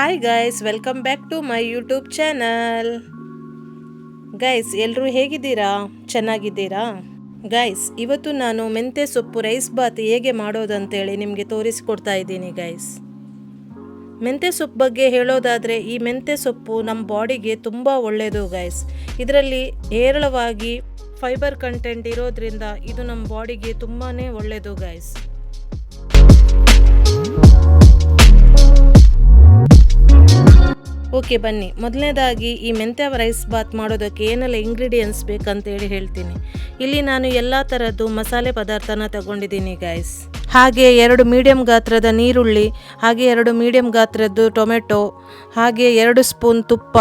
Hi guys welcome back to my YouTube channel guys ಎಲ್ಲರೂ ಹೇಗಿದ್ದೀರಾ? ಚೆನ್ನಾಗಿದ್ದೀರಾ? ಗೈಸ್ ಇವತ್ತು ನಾನು ಮೆಂತ್ಯ ಸೊಪ್ಪು ರೈಸ್ ಬಾತ್ ಹೇಗೆ ಮಾಡೋದಂತೇಳಿ ನಿಮಗೆ ತೋರಿಸಿಕೊಡ್ತಾ ಇದ್ದೀನಿ ಗೈಸ್ ಮೆಂತ್ಯ ಸೊಪ್ಪು ಬಗ್ಗೆ ಹೇಳೋದಾದರೆ ಈ ಮೆಂತ್ಯ ಸೊಪ್ಪು ನಮ್ಮ ಬಾಡಿಗೆ ತುಂಬ ಒಳ್ಳೆಯದು ಗೈಸ್ ಇದರಲ್ಲಿ ಹೇರಳವಾಗಿ ಫೈಬರ್ ಕಂಟೆಂಟ್ ಇರೋದ್ರಿಂದ ಇದು ನಮ್ಮ ಬಾಡಿಗೆ ತುಂಬಾ ಒಳ್ಳೆಯದು ಗೈಸ್ ಓಕೆ, ಬನ್ನಿ. ಮೊದಲನೇದಾಗಿ ಈ ಮೆಂತ್ಯ ರೈಸ್ ಬಾತ್ ಮಾಡೋದಕ್ಕೆ ಏನೆಲ್ಲ ಇಂಗ್ರೀಡಿಯೆಂಟ್ಸ್ ಬೇಕಂತೇಳಿ ಹೇಳ್ತೀನಿ. ಇಲ್ಲಿ ನಾನು ಎಲ್ಲ ಥರದ್ದು ಮಸಾಲೆ ಪದಾರ್ಥನ ತಗೊಂಡಿದ್ದೀನಿ ಗೈಸ್ ಹಾಗೆ ಎರಡು ಮೀಡಿಯಂ ಗಾತ್ರದ ನೀರುಳ್ಳಿ, ಹಾಗೆ ಎರಡು ಮೀಡಿಯಂ ಗಾತ್ರದ್ದು ಟೊಮೆಟೊ, ಹಾಗೆ ಎರಡು ಸ್ಪೂನ್ ತುಪ್ಪ.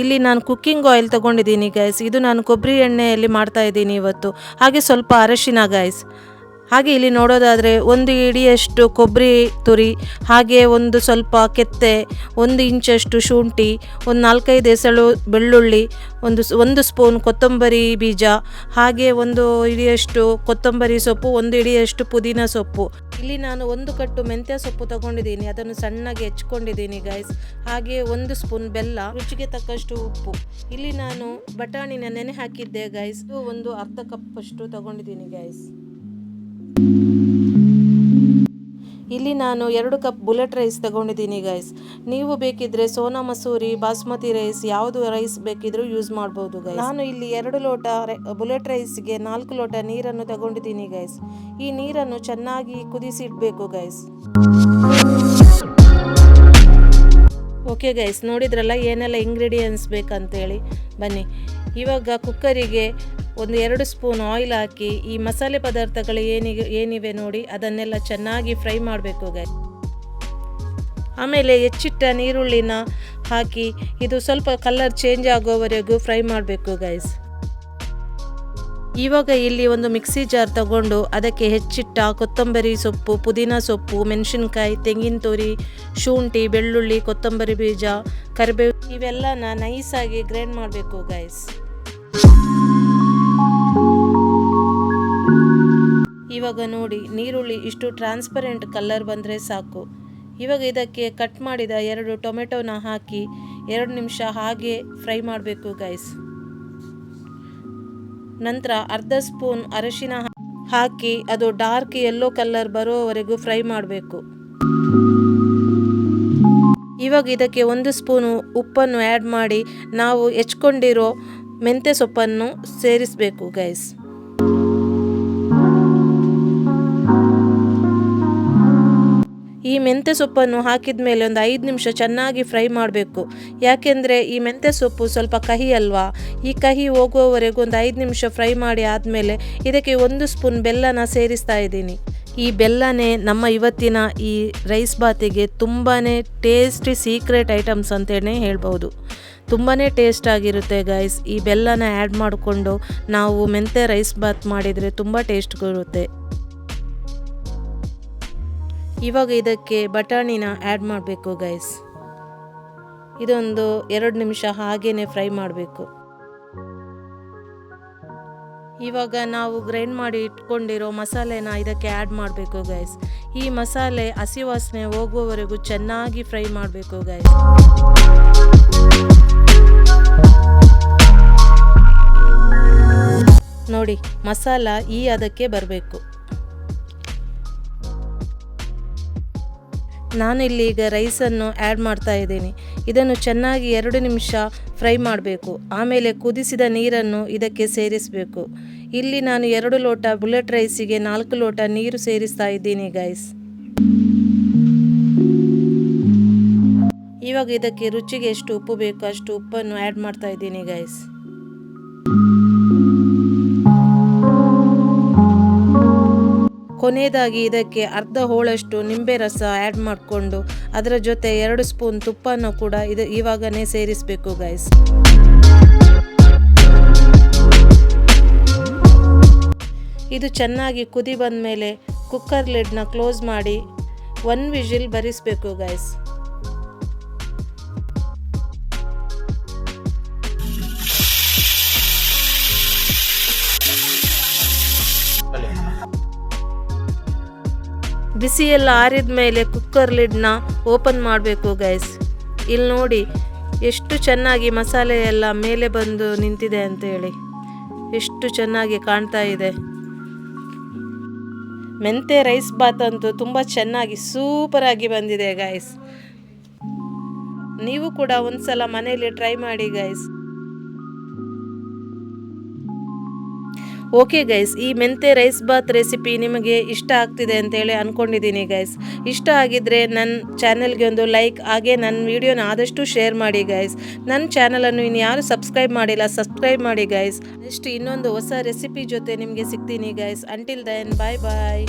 ಇಲ್ಲಿ ನಾನು ಕುಕ್ಕಿಂಗ್ ಆಯಿಲ್ ತಗೊಂಡಿದ್ದೀನಿ ಗೈಸ್ ಇದು ನಾನು ಕೊಬ್ಬರಿ ಎಣ್ಣೆಯಲ್ಲಿ ಮಾಡ್ತಾ ಇದ್ದೀನಿ ಇವತ್ತು. ಹಾಗೆ ಸ್ವಲ್ಪ ಅರಶಿನ ಗೈಸ್ ಹಾಗೆ ಇಲ್ಲಿ ನೋಡೋದಾದರೆ ಒಂದು ಇಡಿಯಷ್ಟು ಕೊಬ್ಬರಿ ತುರಿ, ಹಾಗೆ ಒಂದು ಸ್ವಲ್ಪ ಕೆತ್ತೆ, ಒಂದು ಇಂಚಷ್ಟು ಶುಂಠಿ, ಒಂದು ನಾಲ್ಕೈದು ಎಸಳು ಬೆಳ್ಳುಳ್ಳಿ, ಒಂದು ಒಂದು ಸ್ಪೂನ್ ಕೊತ್ತಂಬರಿ ಬೀಜ, ಹಾಗೆ ಒಂದು ಇಡಿಯಷ್ಟು ಕೊತ್ತಂಬರಿ ಸೊಪ್ಪು, ಒಂದು ಇಡಿಯಷ್ಟು ಪುದೀನ ಸೊಪ್ಪು. ಇಲ್ಲಿ ನಾನು ಒಂದು ಕಟ್ಟು ಮೆಂತ್ಯ ಸೊಪ್ಪು ತಗೊಂಡಿದ್ದೀನಿ. ಅದನ್ನು ಸಣ್ಣಗೆ ಹೆಚ್ಕೊಂಡಿದ್ದೀನಿ ಗೈಸ್ ಹಾಗೆ ಒಂದು ಸ್ಪೂನ್ ಬೆಲ್ಲ, ರುಚಿಗೆ ತಕ್ಕಷ್ಟು ಉಪ್ಪು. ಇಲ್ಲಿ ನಾನು ಬಟಾಣಿನ ನೆನೆ ಹಾಕಿದ್ದೆ ಗೈಸ್ ಒಂದು ಅರ್ಧ ಕಪ್ಪಷ್ಟು ತಗೊಂಡಿದ್ದೀನಿ ಗೈಸ್ ಇಲ್ಲಿ ನಾನು ಎರಡು ಕಪ್ ಬುಲೆಟ್ ರೈಸ್ ತಗೊಂಡಿದ್ದೀನಿ ಗೈಸ್ ನೀವು ಬೇಕಿದ್ರೆ ಸೋನಾ ಮಸೂರಿ, ಬಾಸ್ಮತಿ ರೈಸ್, ಯಾವುದು ರೈಸ್ ಬೇಕಿದ್ರೂ ಯೂಸ್ ಮಾಡ್ಬೋದು ಗೈಸ್ ನಾನು ಇಲ್ಲಿ ಎರಡು ಲೋಟ ಬುಲೆಟ್ ರೈಸ್ಗೆ ನಾಲ್ಕು ಲೋಟ ನೀರನ್ನು ತಗೊಂಡಿದ್ದೀನಿ ಗೈಸ್ ಈ ನೀರನ್ನು ಚೆನ್ನಾಗಿ ಕುದಿಸಿ ಇಡಬೇಕು ಗೈಸ್ ಓಕೆ ಗೈಸ್ ನೋಡಿದ್ರಲ್ಲ ಏನೆಲ್ಲ ಇಂಗ್ರೀಡಿಯೆಂಟ್ಸ್ ಬೇಕಂತೇಳಿ. ಬನ್ನಿ. ಇವಾಗ ಕುಕ್ಕರಿಗೆ ಒಂದು ಎರಡು ಸ್ಪೂನ್ ಆಯಿಲ್ ಹಾಕಿ ಈ ಮಸಾಲೆ ಪದಾರ್ಥಗಳು ಏನಿಗೆ ಏನಿವೆ ನೋಡಿ ಅದನ್ನೆಲ್ಲ ಚೆನ್ನಾಗಿ ಫ್ರೈ ಮಾಡಬೇಕು ಗೈಸ್ ಆಮೇಲೆ ಹೆಚ್ಚಿಟ್ಟ ನೀರುಳ್ಳಿನ ಹಾಕಿ ಇದು ಸ್ವಲ್ಪ ಕಲರ್ ಚೇಂಜ್ ಆಗೋವರೆಗೂ ಫ್ರೈ ಮಾಡಬೇಕು ಗೈಸ್ ಇವಾಗ ಇಲ್ಲಿ ಒಂದು ಮಿಕ್ಸಿ ಜಾರ್ ತಗೊಂಡು ಅದಕ್ಕೆ ಹೆಚ್ಚಿಟ್ಟ ಕೊತ್ತಂಬರಿ ಸೊಪ್ಪು, ಪುದೀನ ಸೊಪ್ಪು, ಮೆಣಸಿನ್ಕಾಯಿ, ತೆಂಗಿನ ತುರಿ, ಶುಂಠಿ, ಬೆಳ್ಳುಳ್ಳಿ, ಕೊತ್ತಂಬರಿ ಬೀಜ, ಕರಿಬೇವು ಇವೆಲ್ಲನ ನೈಸಾಗಿ ಗ್ರೈಂಡ್ ಮಾಡಬೇಕು ಗೈಸ್ ಇವಾಗ ನೋಡಿ, ನೀರುಳ್ಳಿ ಇಷ್ಟು ಟ್ರಾನ್ಸ್ಪರೆಂಟ್ ಕಲರ್ ಬಂದರೆ ಸಾಕು. ಇವಾಗ ಇದಕ್ಕೆ ಕಟ್ ಮಾಡಿದ ಎರಡು ಟೊಮೆಟೊನ ಹಾಕಿ ಎರಡು ನಿಮಿಷ ಹಾಗೆ ಫ್ರೈ ಮಾಡಬೇಕು ಗೈಸ್ ನಂತರ ಅರ್ಧ ಸ್ಪೂನ್ ಅರಶಿನ ಹಾಕಿ ಅದು ಡಾರ್ಕ್ ಯೆಲ್ಲೋ ಕಲರ್ ಬರೋವರೆಗೂ ಫ್ರೈ ಮಾಡಬೇಕು. ಇವಾಗ ಇದಕ್ಕೆ ಒಂದು ಸ್ಪೂನು ಉಪ್ಪನ್ನು ಆ್ಯಡ್ ಮಾಡಿ ನಾವು ಹೆಚ್ಕೊಂಡಿರೋ ಮೆಂತ್ಯ ಸೊಪ್ಪನ್ನು ಸೇರಿಸಬೇಕು ಗೈಸ್ ಈ ಮೆಂತ್ಯ ಸೊಪ್ಪನ್ನು ಹಾಕಿದ ಮೇಲೆ ಒಂದು ಐದು ನಿಮಿಷ ಚೆನ್ನಾಗಿ ಫ್ರೈ ಮಾಡಬೇಕು. ಯಾಕೆಂದರೆ ಈ ಮೆಂತ್ಯ ಸೊಪ್ಪು ಸ್ವಲ್ಪ ಕಹಿ ಅಲ್ವಾ? ಈ ಕಹಿ ಹೋಗುವವರೆಗೂ ಒಂದು ಐದು ನಿಮಿಷ ಫ್ರೈ ಮಾಡಿ ಆದಮೇಲೆ ಇದಕ್ಕೆ ಒಂದು ಸ್ಪೂನ್ ಬೆಲ್ಲನ ಸೇರಿಸ್ತಾ ಇದ್ದೀನಿ. ಈ ಬೆಲ್ಲನೇ ನಮ್ಮ ಇವತ್ತಿನ ಈ ರೈಸ್ ಬಾತಿಗೆ ತುಂಬಾ ಟೇಸ್ಟಿ ಸೀಕ್ರೆಟ್ ಐಟಮ್ಸ್ ಅಂತಲೇ ಹೇಳ್ಬೋದು ತುಂಬಾ ಟೇಸ್ಟ್ ಆಗಿರುತ್ತೆ ಗೈಸ್. ಈ ಬೆಲ್ಲನ ಆ್ಯಡ್ ಮಾಡಿಕೊಂಡು ನಾವು ಮೆಂತ್ಯ ರೈಸ್ ಬಾತ್ ಮಾಡಿದರೆ ತುಂಬ ಟೇಸ್ಟ್ ಬರುತ್ತೆ ಇವಾಗ ಇದಕ್ಕೆ ಬಟಾಣಿನ ಆ್ಯಡ್ ಮಾಡಬೇಕು ಗೈಸ್ ಇದೊಂದು ಎರಡು ನಿಮಿಷ ಹಾಗೇನೆ ಫ್ರೈ ಮಾಡಬೇಕು. ಇವಾಗ ನಾವು ಗ್ರೈಂಡ್ ಮಾಡಿ ಇಟ್ಕೊಂಡಿರೋ ಮಸಾಲೆನ ಇದಕ್ಕೆ ಆ್ಯಡ್ ಮಾಡಬೇಕು ಗೈಸ್ ಈ ಮಸಾಲೆ ಹಸಿ ವಾಸನೆ ಹೋಗುವವರೆಗೂ ಚೆನ್ನಾಗಿ ಫ್ರೈ ಮಾಡಬೇಕು ಗೈಸ್ ನೋಡಿ, ಮಸಾಲ ಈ ಅದಕ್ಕೆ ಬರಬೇಕು. ನಾನಿಲ್ಲಿ ಈಗ ರೈಸನ್ನು ಆ್ಯಡ್ ಮಾಡ್ತಾ ಇದ್ದೀನಿ. ಇದನ್ನು ಚೆನ್ನಾಗಿ ಎರಡು ನಿಮಿಷ ಫ್ರೈ ಮಾಡಬೇಕು. ಆಮೇಲೆ ಕುದಿಸಿದ ನೀರನ್ನು ಇದಕ್ಕೆ ಸೇರಿಸಬೇಕು. ಇಲ್ಲಿ ನಾನು ಎರಡು ಲೋಟ ಬುಲೆಟ್ ರೈಸಿಗೆ ನಾಲ್ಕು ಲೋಟ ನೀರು ಸೇರಿಸ್ತಾ ಇದ್ದೀನಿ ಗೈಸ್ ಇವಾಗ ಇದಕ್ಕೆ ರುಚಿಗೆ ಎಷ್ಟು ಉಪ್ಪು ಬೇಕು ಅಷ್ಟು ಉಪ್ಪನ್ನು ಆ್ಯಡ್ ಮಾಡ್ತಾ ಇದ್ದೀನಿ ಗೈಸ್ ಕೊನೆಯದಾಗಿ ಇದಕ್ಕೆ ಅರ್ಧ ಹೋಳಷ್ಟು ನಿಂಬೆ ರಸ ಆ್ಯಡ್ ಮಾಡಿಕೊಂಡು ಅದರ ಜೊತೆ ಎರಡು ಸ್ಪೂನ್ ತುಪ್ಪನ ಕೂಡ ಇದು ಇವಾಗನೇ ಸೇರಿಸಬೇಕು ಗೈಸ್ ಇದು ಚೆನ್ನಾಗಿ ಕುದಿ ಬಂದ ಮೇಲೆ ಕುಕ್ಕರ್ ಲಿಡ್ನ ಕ್ಲೋಸ್ ಮಾಡಿ ಒನ್ ವಿಜಿಲ್ ಬರಿಸಬೇಕು ಗೈಸ್ ಬಿಸಿ ಎಲ್ಲ ಆರಿದ ಮೇಲೆ ಕುಕ್ಕರ್ ಲಿಡ್ನ ಓಪನ್ ಮಾಡಬೇಕು ಗೈಸ್ ಇಲ್ಲಿ ನೋಡಿ, ಎಷ್ಟು ಚೆನ್ನಾಗಿ ಮಸಾಲೆ ಎಲ್ಲ ಮೇಲೆ ಬಂದು ನಿಂತಿದೆ ಅಂತೇಳಿ ಎಷ್ಟು ಚೆನ್ನಾಗಿ ಕಾಣ್ತಾ ಇದೆ. ಮೆಂತೆ ರೈಸ್ ಬಾತ್ ಅಂತೂ ತುಂಬ ಚೆನ್ನಾಗಿ ಸೂಪರಾಗಿ ಬಂದಿದೆ ಗೈಸ್ ನೀವು ಕೂಡ ಒಂದ್ಸಲ ಮನೆಯಲ್ಲಿ ಟ್ರೈ ಮಾಡಿ ಗೈಸ್ ಓಕೆ ಗೈಸ್ ಈ ಮೆಂತೆ ರೈಸ್ ಬಾತ್ ರೆಸಿಪಿ ನಿಮಗೆ ಇಷ್ಟ ಆಗ್ತಿದೆ ಅಂತೇಳಿ ಅಂದ್ಕೊಂಡಿದ್ದೀನಿ ಗೈಸ್ ಇಷ್ಟ ಆಗಿದ್ದರೆ ನನ್ನ ಚಾನಲ್ಗೆ ಒಂದು ಲೈಕ್ ಹಾಗೆ ನನ್ನ ವಿಡಿಯೋನ ಆದಷ್ಟು ಶೇರ್ ಮಾಡಿ ಗೈಸ್ ನನ್ನ ಚಾನಲನ್ನು ಇನ್ನು ಯಾರು ಸಬ್ಸ್ಕ್ರೈಬ್ ಮಾಡಿಲ್ಲ ಸಬ್ಸ್ಕ್ರೈಬ್ ಮಾಡಿ ಗೈಸ್ ನೆಕ್ಸ್ಟ್ ಇನ್ನೊಂದು ಹೊಸ ರೆಸಿಪಿ ಜೊತೆ ನಿಮಗೆ ಸಿಗ್ತೀನಿ guys until then bye bye